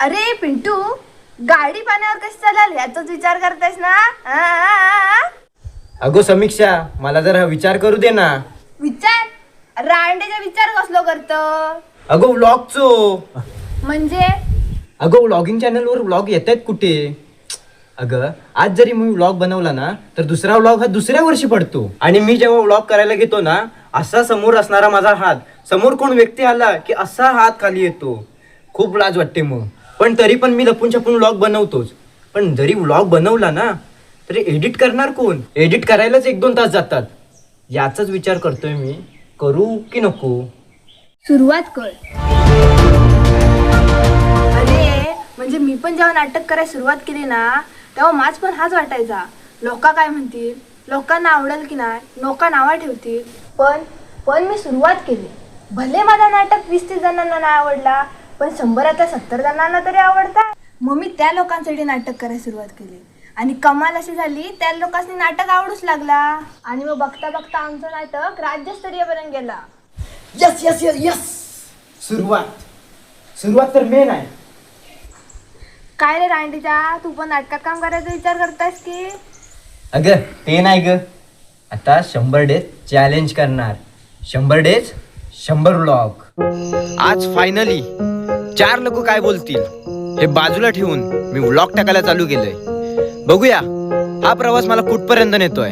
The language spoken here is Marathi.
अरे पिंटू गाडी पाण्यावर कशी चालेल? याचाच विचार करतायस ना? आ, आ, आ, आ? अगो समीक्षा मला जरा विचार करू दे ना. विचार? रांडेचा विचार कसलो करत? अगो व्लॉगचो. म्हणजे? अगो व्लॉगिंग चॅनलवर व्लॉग येत आहेत कुठे? अगं आज जरी मी व्लॉग बनवला ना तर दुसरा व्लॉग हा दुसऱ्या वर्षी पडतो. आणि मी जेव्हा व्लॉग करायला घेतो ना असा समोर असणारा माझा हात समोर कोण व्यक्ती आला की असा हात खाली येतो. खूप लाज वाटते मग. पण तरी पण मी लपून छपून व्लॉग बनवतोच. पण जरी व्लॉग बनवला ना तरी एडिट करणार कोण? एडिट करायलाच एक दोन तास जातात. याचाच विचार करतोय मी. करू की नको? सुरुवात कर. अरे म्हणजे मी पण जेव्हा नाटक करायला सुरुवात केली ना तेव्हा माझ पण हाच वाटायचा. लोक काय म्हणतील? लोकांना आवडेल की नाही? लोक नावं ठेवतील. पण पण मी सुरुवात केली. भले माझा नाटक वीस तीस जणांना नाही आवडला पण शंभर आता सत्तर जणांना तरी आवडता मग मी त्या लोकांसाठी नाटक करायला सुरुवात केली. आणि कमाल अशी झाली त्या लोकांनी नाटक आवडूच लागला. आणि मग बघता बघता आमचं नाटक राज्यस्तरीयपर्यंत गेला. यस यस यस यस सुरुवात. सुरुवात तर मेन आहे. काय रे रांडीचा तू पण नाटकात काम करायचा विचार करतायस की? अगं ते नाही ग. आता शंभर डेज चॅलेंज करणार. शंभर डेज शंभर व्लॉग आज फायनली चार लोक काय बोलतील? हे बाजूला ठेवून मी व्लॉग टाकायला चालू केलंय. बघूया. हा प्रवास मला कुठपर्यंत नेतोय?